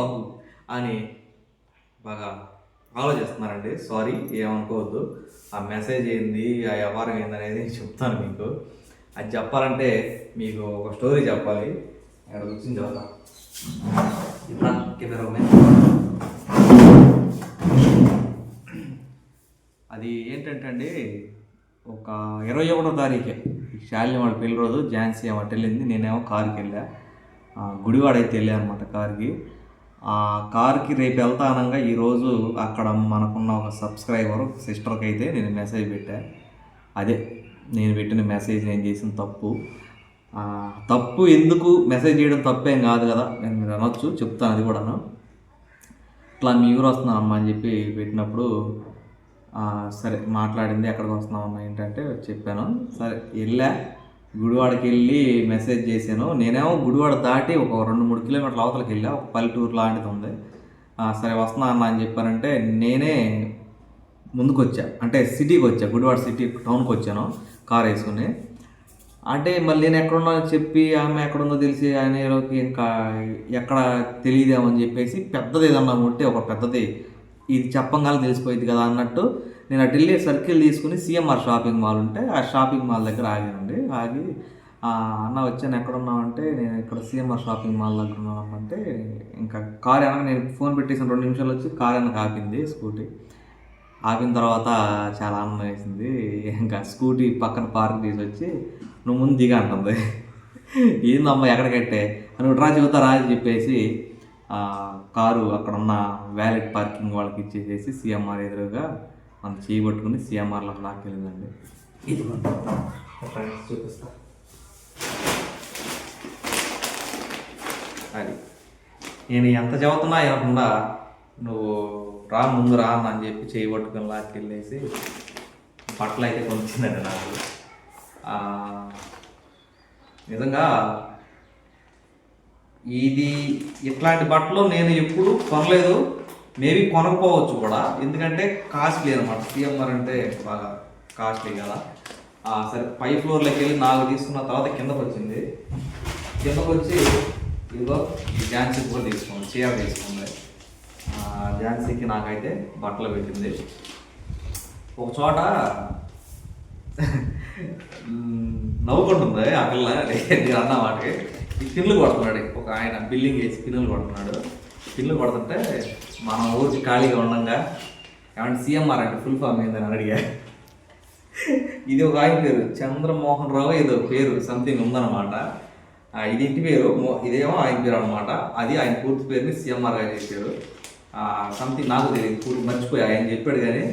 బాబు అని బాగా ఆలోచిస్తున్నారండి. సారీ ఏమనుకోవద్దు. ఆ మెసేజ్ ఏంది ఆ వ్యాపారం ఏంది అనేది చెప్తాను మీకు. అది చెప్పాలంటే మీకు ఒక స్టోరీ చెప్పాలి. అక్కడ కూర్చొని చెప్తా. ఇట్లా కెమెరా అది ఏంటంటే అండి ఒక ఇరవై ఒకటో తారీఖే. శాలిని వాళ్ళ పెళ్ళి రోజు ఝాన్సీ ఏమో వెళ్ళింది నేనేమో కారుకి వెళ్ళా గుడివాడైతే గుడివాడ అయితే వెళ్ళా అనమాట కార్కి. ఆ కార్కి రేపు వెళ్తా అనగా ఈరోజు అక్కడ మనకున్న ఒక సబ్స్క్రైబర్ సిస్టర్కి అయితే నేను మెసేజ్ పెట్టా. అదే నేను పెట్టిన మెసేజ్ నేను చేసిన తప్పు. తప్పు ఎందుకు? మెసేజ్ చేయడం తప్పేం కాదు కదా. నేను మీరు అనొచ్చు చెప్తాను అది కూడాను. ఇట్లా మీ ఊరు వస్తున్నాను అని చెప్పి పెట్టినప్పుడు సరే మాట్లాడింది ఎక్కడికి వస్తున్నామన్నా ఏంటంటే చెప్పాను. సరే వెళ్ళా. గుడివాడకి వెళ్ళి మెసేజ్ చేశాను. నేనేమో గుడివాడ దాటి ఒక రెండు మూడు కిలోమీటర్ల అవతలకి వెళ్ళా ఒక పల్లెటూరు లాంటిది ఉంది. సరే వస్తున్నా అన్న అని చెప్పారంటే నేనే ముందుకు వచ్చా అంటే సిటీకి వచ్చా గుడివాడ సిటీ టౌన్కి వచ్చాను కార్ వేసుకుని. అంటే మళ్ళీ నేను ఎక్కడున్నా చెప్పి ఆమె ఎక్కడుందో తెలిసి ఆయనలోకి ఇంకా ఎక్కడ తెలియదేమని చెప్పేసి పెద్దది ఏదన్నా ఉంటే ఒక పెద్దది ఇది చెప్పంగానే తెలిసిపోయింది కదా అన్నట్టు నేను ఆ ఢిల్లీ సర్కిల్ తీసుకుని సిఎంఆర్ షాపింగ్ మాల్ ఉంటే ఆ షాపింగ్ మాల్ దగ్గర ఆగానండి. ఆగి అన్న వచ్చాను ఎక్కడున్నామంటే నేను ఇక్కడ సిఎంఆర్ షాపింగ్ మాల్ దగ్గర ఉన్నామంటే ఇంకా కార్ వెనక నేను ఫోన్ పెట్టేసిన రెండు నిమిషాలు వచ్చి కార్ వెనక ఆపింది స్కూటీ. ఆపిన తర్వాత చాలా ఆనందం వేసింది. ఇంకా స్కూటీ పక్కన పార్క్ చేసి వచ్చి నువ్వు ముందు దిగా అంటుంది. ఏందమ్మా ఎక్కడ కట్టే? నువ్వు చెబుతా రా అని చెప్పేసి కారు అక్కడ ఉన్న వ్యాలెట్ పార్కింగ్ వాళ్ళకి ఇచ్చేసేసి సిఎంఆర్ ఎదురుగా మనం చేయబట్టుకుని సిఎంఆర్లో లాక్కెళ్ళిందండి ఇది చూపిస్తా. అది. నేను ఎంత చదువుతున్నా వినకుండా నువ్వు రా ముందు రా అని చెప్పి చేయి పట్టుకుని లాక్కెళ్ళేసి బట్టలు అయితే కొనిచ్చిందండి నాకు. నిజంగా ఇది ఇట్లాంటి బట్టలు నేను ఎప్పుడు కొనలేదు. మేబీ కొనకపోవచ్చు కూడా. ఎందుకంటే కాస్ట్లీ అనమాట సిఎంఆర్ అంటే బాగా కాస్ట్లీ కదా. సరే పై ఫ్లోర్లోకి వెళ్ళి నాలుగు తీసుకున్న తర్వాత కిందకు వచ్చింది కిందకు వచ్చి ఇదిగో ఈ ఝాన్సీ కూడా తీసుకుంది చీర తీసుకుంది ఝాన్సీకి నాకైతే బట్టలు పెట్టింది. ఒక చోట నవ్వుకుంటుంది ఆ పిల్ల. నేను అన్న వాటికి ఈ పిన్నులు కొడుతున్నాడు. ఒక ఆయన బిల్లింగ్ వేసి పిన్నులు కొడుతున్నాడు. పిన్నులు కొడుతుంటే మన ఊరికి ఖాళీగా ఉండగా. ఏమంటే సీఎంఆర్ అంటే ఫుల్ ఫామ్ ఏందని అడిగా. ఇది ఒక ఆయన పేరు చంద్రమోహన్ రావు ఏదో పేరు సంథింగ్ ఉందన్నమాట. ఇది ఇంటి పేరు ఇదేమో ఆయన పేరు అనమాట అది ఆయన పూర్తి పేరుని సీఎంఆర్ గారు చెప్పారు. సంథింగ్ నాకు తెలియదు పూర్తి మర్చిపోయి ఆయన చెప్పాడు కానీ.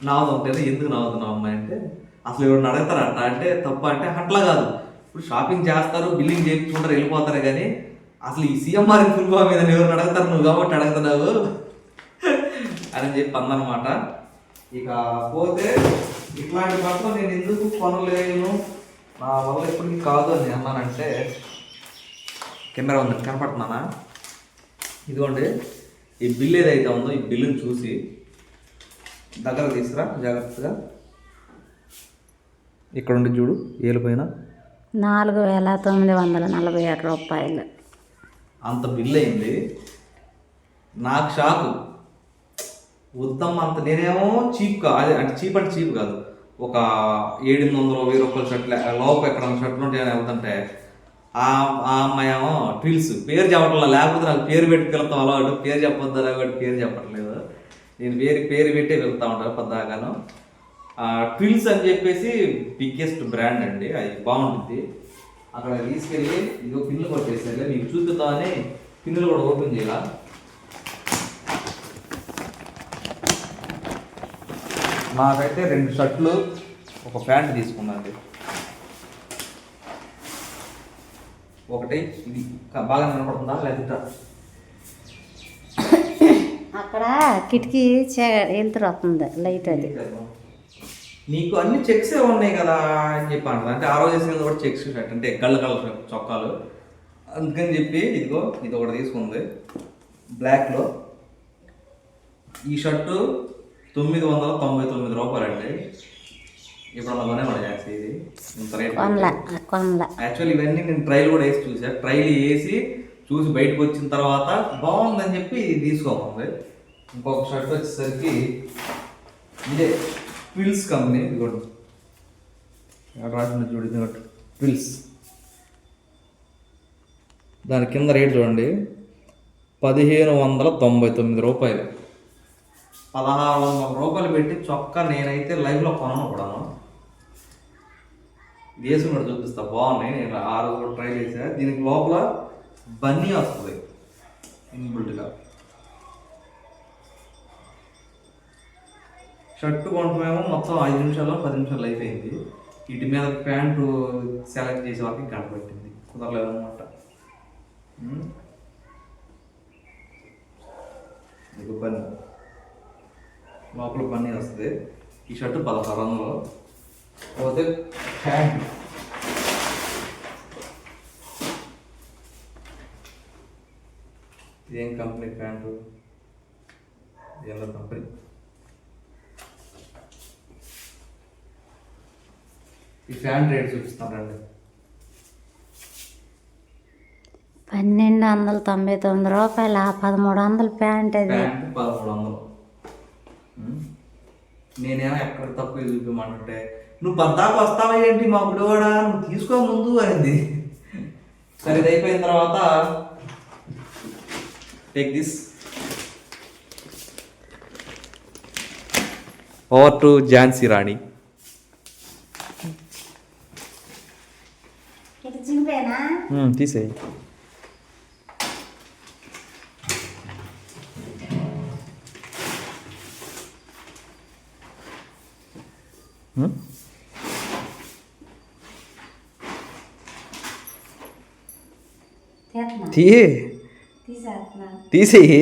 నవ్వుతుంటే ఎందుకు నవ్వుతున్నావు అమ్మాయి అంటే అసలు ఎవరు అడుగుతారంట అంటే తప్ప అంటే అట్లా కాదు. ఇప్పుడు షాపింగ్ చేస్తారు బిల్లింగ్ చేయించుకుంటారు వెళ్ళిపోతారు కానీ అసలు ఈ సీఎంఆర్ ఫుల్ ఫామ్ మీద ఎవరు అడుగుతారు నువ్వు కాబట్టి అడుగుతున్నావు. అని చెప్పి అందనమాట ఇక పోతే ఇట్లాంటి బట్టలు నేను ఎందుకు కొనలేను? నా వల్ల ఇప్పటికి కాదు అని అన్నానంటే కెమెరా ఉంది కనపడుతున్నానా? ఇదిగోండి ఈ బిల్ ఏదైతే ఉందో ఈ బిల్లుని చూసి దగ్గర తీసుకురా జాగ్రత్తగా. ఇక్కడ ఉండి చూడు ఏలిపోయిన. నాలుగు వేల తొమ్మిది వందల నలభై ఆరు రూపాయలు. అంత బిల్ అయింది. నాకు షాకు. ఉద్దం అంత నేనేమో చీప్ కా అదే అంటే చీప్ అంటే చీప్ కాదు. ఒక ఏడు వందలు వెయ్యి రూపాయల షర్ట్లు లోపు ఎక్కడ షర్ట్లు ఉంటే వెళ్తుంటే ఆ ఆ అమ్మాయి ఏమో ట్విల్స్ పేరు చెప్పట్లేదు లేకపోతే నాకు పేరు పెట్టి వెళ్తాం అలవాటు పేరు చెప్పొద్దు కాబట్టి పేరు చెప్పట్లేదు. నేను పేరు పేరు పెట్టే వెళ్తా ఉంటాను పద్దాకాను ట్విల్స్ అని చెప్పేసి బిగ్గెస్ట్ బ్రాండ్ అండి అది బాగుంటుంది. అక్కడ తీసుకెళ్ళి ఇదిగో పిన్నులు కొట్టేసారు మీకు చూపిద్దామని పిన్నులు కూడా ఓపెన్ చేయాల? నాకైతే రెండు షర్ట్లు ఒక ప్యాంట్ తీసుకున్నాను ఒకటి ఇది. బాగా కనపడుతుందా? లేదా అక్కడ కిటికీ చే వెళ్తురు వస్తుంది లైట్ అది. నీకు అన్ని చెక్స్ ఉన్నాయి కదా అని చెప్పి అంటారు అంటే ఆ రోజు వేసింది కూడా చెక్స్ షర్ట్ అంటే కళ్ళ కలర్ చొక్కాలు. అందుకని చెప్పి ఇదిగో ఇది ఒకటి తీసుకుంది. బ్లాక్లో ఈ షర్టు తొమ్మిది వందల తొంభై తొమ్మిది రూపాయలు అండి ఇప్పుడు అలా కొనే వాళ్ళు జాన్సీ ఇది ఇంత రేట్ యాక్చువల్లీ ఇవన్నీ నేను ట్రైల్ కూడా వేసి చూసా. ట్రైల్ వేసి చూసి బయటకు వచ్చిన తర్వాత బాగుందని చెప్పి ఇది తీసుకోమంది. ఇంకొక షర్ట్ వచ్చేసరికి ఇదే. ట్విల్స్ కంపెనీ ఇది కూడా రాసిన చూడు ఇది ట్విల్స్. దాని కింద రేట్ చూడండి. పదిహేను వందల తొంభై తొమ్మిది రూపాయలు. పదహారు వందల రూపాయలు పెట్టి చొక్కా నేనైతే లైవ్లో కొనను కూడాను వేసి కూడా చూపిస్తా బాగున్నాయి. నేను ఆ రోజు కూడా ట్రై చేశాను దీనికి లోపల బన్నీ వస్తుంది. ఇన్బుల్ట్గా. షర్ట్ కొంటమేమో మొత్తం ఐదు నిమిషాలు పది నిమిషాలు అయిపోయింది ఇటు మీద ప్యాంటు సెలెక్ట్ చేసే వరకు గంట కుదరలేదు అనమాట ఇది పని. లోపల పని వస్తుంది. ఈ షర్ట్ పదహారు వందలు పోతే ప్యాంట్. ఇదేం కంపెనీ ప్యాంటు? ఎంత కంపెనీ ఈ ఫ్యాంట్ రేట్ చూపిస్తానండి. పన్నెండు వందల తొంభై తొమ్మిది రూపాయలు పదమూడు వందల ప్యాంట్ అది. ప్యాంట్ పదమూడు వందలు? నేనేమో ఎక్కడ తక్కువ చూపించమంటే నువ్వు పద్దాకు వస్తావా ఏంటి మా గుడివాడ నువ్వు తీసుకో ముందు అనింది సరే ఇది అయిపోయిన తర్వాత take this over to Jhansi Rani ఇది చింపేనా తీసేయి. తీస్తున్నా తీ తీసేస్తున్నా తీసేయి.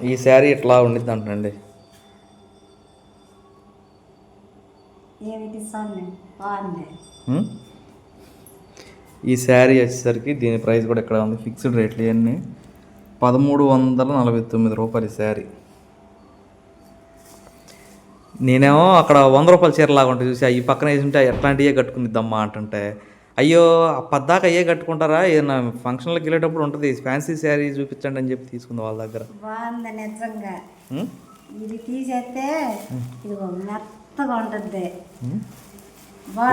ఈ శారీ ఇట్లా ఉండిద్ది అంటండి ఏమిటి సొన్ను బాగుంది ఉం? ఈ శారీ వచ్చేసరికి దీని ప్రైస్ కూడా ఇక్కడ ఉంది? ఫిక్స్డ్ రేట్లు ఇవన్నీ. పదమూడు వందల నలభై తొమ్మిది రూపాయలు ఈ శారీ. నేనేమో అక్కడ వంద రూపాయల చీరలాగా ఉంటుంది చూసి ఈ పక్కన వేసి ఉంటే ఎట్లాంటివే కట్టుకునిద్దమ్మా అంటుంటే అయ్యో పద్దాక అయ్యే కట్టుకుంటారా? ఏదైనా ఫంక్షన్లకు వెళ్ళేటప్పుడు ఉంటుంది ఫ్యాన్సీ శారీ చూపించండి అని చెప్పి తీసుకుంది వాళ్ళ దగ్గర. బాగుంది నిజంగా? ఇది తీసేస్తే మెత్తగా ఉంటుంది.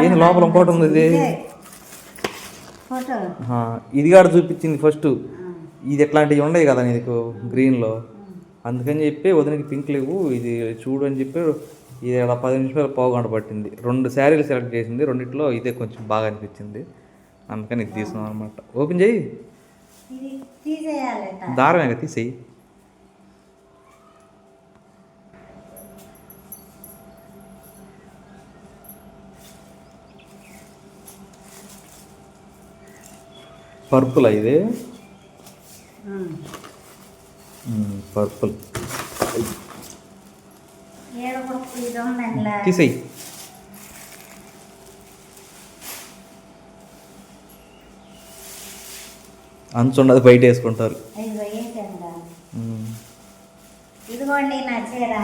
ఏంది లోపల ఇంకోటి ఉంది? ఇది? ఇదే. కూడా చూపించింది ఫస్ట్. ఇది ఎట్లాంటివి ఉండవు కదా నీకు గ్రీన్లో? అందుకని చెప్పి వదినకి పింక్ లేవు ఇది చూడు అని చెప్పి ఇది అలా పది నిమిషాలు పావు గంట పట్టింది. రెండు శారీలు సెలెక్ట్ చేసింది రెండిట్లో ఇదే కొంచెం బాగా అనిపించింది. అందుకని ఇది తీసుకున్నాం అనమాట ఓపెన్ చేయి. ఇది తీసేయాలట. దారం ఇక తీసేయి. పర్పుల్ ఇది. పర్పుల్. తీసేయి. అంచున్నది బయట వేసుకుంటారు. ఇదిగోండి నా చీర.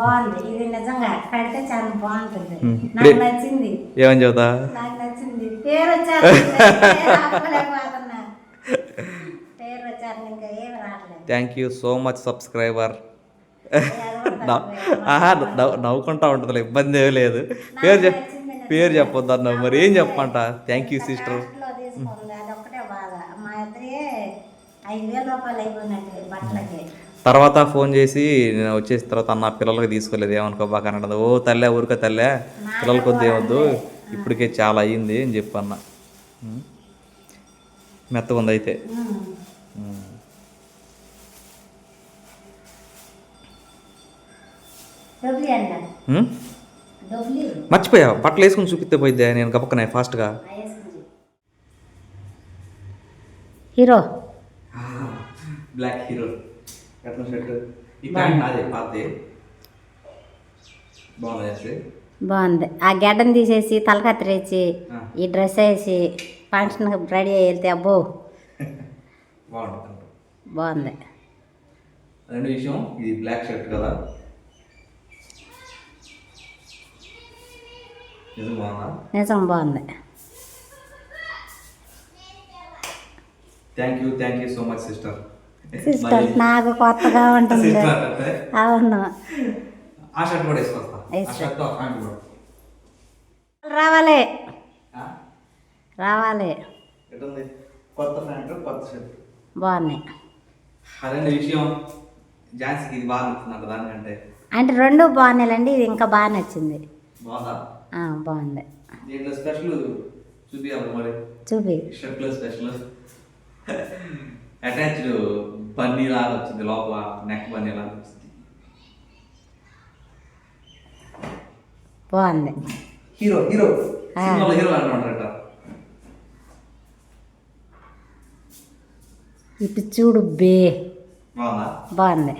బాగుంది. ఇది నిజంగా కడితే చాలా బాగుంటుంది. నాకు నచ్చింది. ఏమని చెబుతా? నాకు నచ్చింది. పేరు వచ్చారు పేరు వచ్చారు ఇంకా ఏమి రావట్లేదు. Thank you so much subscriber నవ్వుకుంటా ఉంటుంది. ఇబ్బంది ఏమీ లేదు. పేరు చెప్ పేరు చెప్పొద్దు అన్నావు మరి. ఏం చెప్పమంట? థ్యాంక్ యూ సిస్టర్ ఐదు వేల రూపాయలు అయిపోయినట్టు బట్టలకి. తర్వాత ఫోన్ చేసి నేను వచ్చేసిన తర్వాత అన్న పిల్లలకి తీసుకోలేదు ఏమనుకో బాగా అన్నది ఓ తల్లే ఊరికే తల్లే. పిల్లలకి వద్దు ఏమొద్దు. ఇప్పటికే చాలా అయ్యింది అని చెప్పి అన్న. ఉమ్. మెత్తగా ఉంది అయితే. ఉమ్. ఉమ్. డబ్బులు అంట ఉమ్? డబ్బులు మర్చిపోయా బట్టలు వేసుకుని చూపిస్తే పోయిద్దే. నేను గప్పకనే ఫాస్ట్గా. హీరో. Black hero. ఎట్లా షర్ట్ ఈ ప్యాంట్ నాదే పాతది. బాగుంది బాగుంది. ఆ గడ్డను తీసేసి తలకత్తిరేసి. ఈ డ్రెస్ వేసి ఫంక్షన్ రెడీ అయ్యి వెళ్తే అబ్బో. బాగుంటుంది బాగుంది. రెండు విషయం ఇది బ్లాక్ షర్ట్ కదా. నిజం బాగుందా? నిజం బాగుంది. Thank you thank you so much sister sister నాకు కొత్తగా ఉంటుంది. అవును. రావాలి? రావాలి. బాగున్నాయి. అదండి విషయం ఝాన్సీకి ఇది బాగా నచ్చిందంట దానికంటే. అంటే రెండు బాగున్నాయిలండి ఇది ఇంకా బాగా నచ్చింది. బాగుందా? స్పెషల్ చూపి. స్పెషల్. అటాచ్డ్ బన్నీ లాగా వచ్చింది లోపల నెక్ బన్నీ లాగా వచ్చింది. బాగుంది. Hero hero. సినిమాలో హీరో అంటున్నాడట ఇటు చూడు బే. బాగుందా? బాగుంది.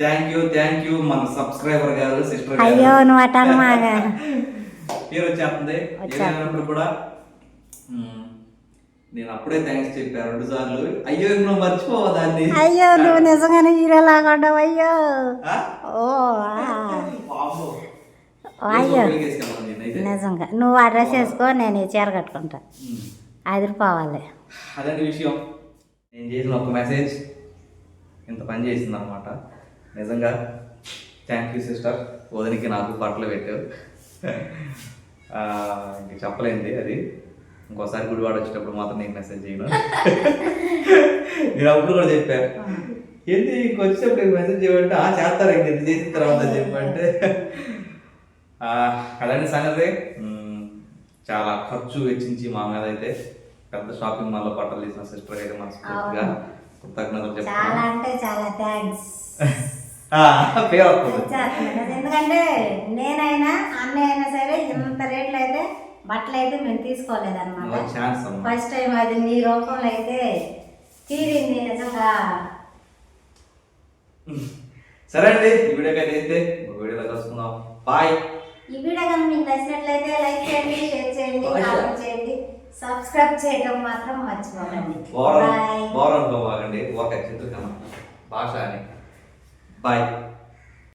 థ్యాంక్ యూ థ్యాంక్ యూ మన సబ్స్క్రైబర్ గారు సిస్టర్ అయ్యో నువ్వు అట అనమాగా హీరో వచ్చేస్తుంది. ఏమైనప్పుడు కూడా నేను అప్పుడే థ్యాంక్స్ చెప్పాను రెండు సార్లు. అయ్యో నువ్వు మర్చిపోవా దాన్ని. అయ్యో నువ్వు నిజంగానే హీరోలాగా ఉండవు అయ్యో? ఓ. అయ్యో. నిజంగా. నువ్వు ఆ డ్రెస్ వేసుకో నేను చీర కట్టుకుంటా. అదిరిపోవాలి. అదండి విషయం. నేను చేసిన ఒక మెసేజ్ ఇంత పని చేసింది అనమాట నిజంగా థ్యాంక్ యూ సిస్టర్ వదినికి నాకు బట్టలు పెట్టావు ఇంక చెప్పలేంది అది. ఇంకోసారి గుడివాడ వచ్చేటప్పుడు మాత్రం నేను మెసేజ్ చేయను. నేను అప్పుడు కూడా చెప్పాను ఏంటి ఇంక వచ్చేటప్పుడు మెసేజ్ చేయమంటే ఆ చేస్తారు ఇంక ఇది చేసిన తర్వాత చెప్పంటే అలాంటి సంగతి చాలా ఖర్చు వెచ్చించి మా మీద అయితే పెద్ద షాపింగ్ మాల్లో బట్టలు తీసిన సిస్టర్ అయితే మనస్ఫూర్తిగా. కృతజ్ఞతలు చెప్తాను అంటే చాలా థ్యాంక్స్ ఎందుకంటే నేనైనా అన్నయ్య అయినా సరే ఇంత రేట్లు అయితే బట్టలు అయితే మేము తీసుకోలేదు అనమాట ఛాన్స్ అమ్మా. ఫస్ట్ టైం అది నీ రూపంలో అయితే తీరింది నిజంగా. సరే అండి ఈ వీడియోకి అయితే ఒక వీడియోలో కలుసుకుందాం బాయ్ ఈ వీడియో కనుక మీకు నచ్చినట్లయితే లైక్ చేయండి షేర్ చేయండి. కామెంట్ చేయండి సబ్స్క్రైబ్ చేయడం మాత్రం మర్చిపోకండి. బాయ్ బోరం బాగండి ఒక చిత్రకన్నా భాష అని బాయ్